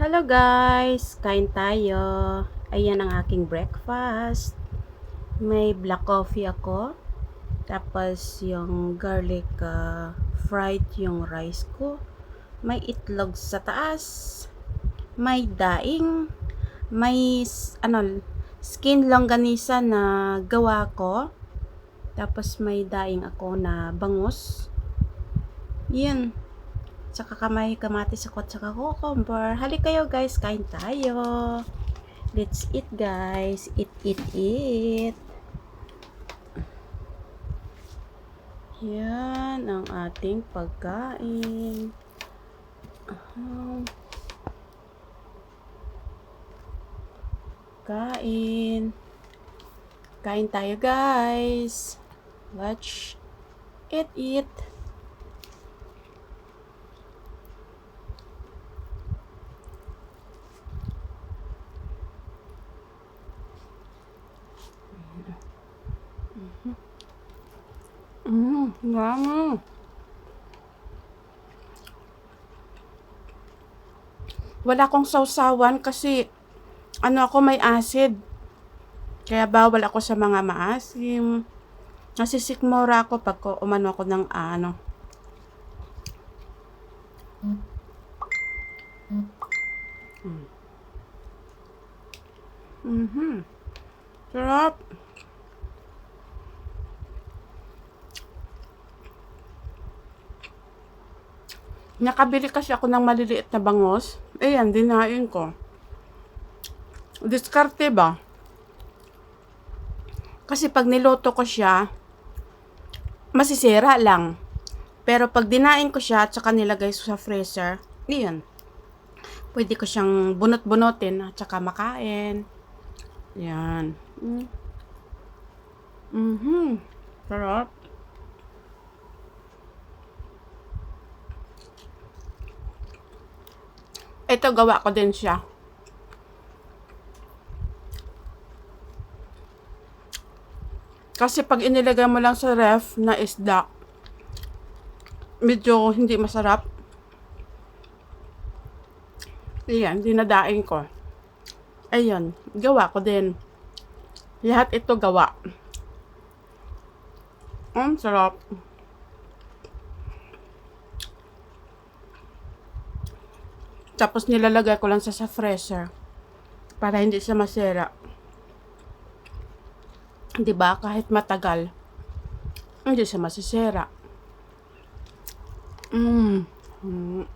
Hello guys! Kain tayo. Ayan ang aking breakfast. May black coffee ako. Tapos yung garlic uh, fried yung rice ko. May itlog sa taas. May daing. May ano, skin longganisa na gawa ko. Tapos may daing ako na bangus. Yan. Tsaka kamay kamatis ako at saka cucumber. Hali kayo guys, kain tayo. Let's eat guys. Eat, eat, eat. Yan ang ating pagkain. Kain. Kain tayo guys. Let's eat, eat. Mmm, yummy. Wala akong sausawan kasi ano ako may acid. Kaya bawal ako sa mga maasim. Nasisikmura ako pag umano ako ng ano. Mm. Mhm. Sarap. Nakabili kasi ako ng maliliit na bangos. Ayan, dinain ko. Diskarte ba? Kasi pag niloto ko siya, masisira lang. Pero pag dinain ko siya at saka nilagay sa freezer, iyan. Pwede ko siyang bunot-bunotin at saka makain. Yan. Mm. Mhm. Sarap. Ito gawa ko din siya. Kasi pag inilagay mo lang sa ref na isda, medyo hindi masarap. Ayan, dinadaing ko. Ayan, gawa ko din. Lahat ito gawa. Ang sarap. Tapos nilalagay ko lang sa sa freezer para hindi siya masira. 'Di ba? Kahit matagal, hindi siya masisira. Mm. Mm.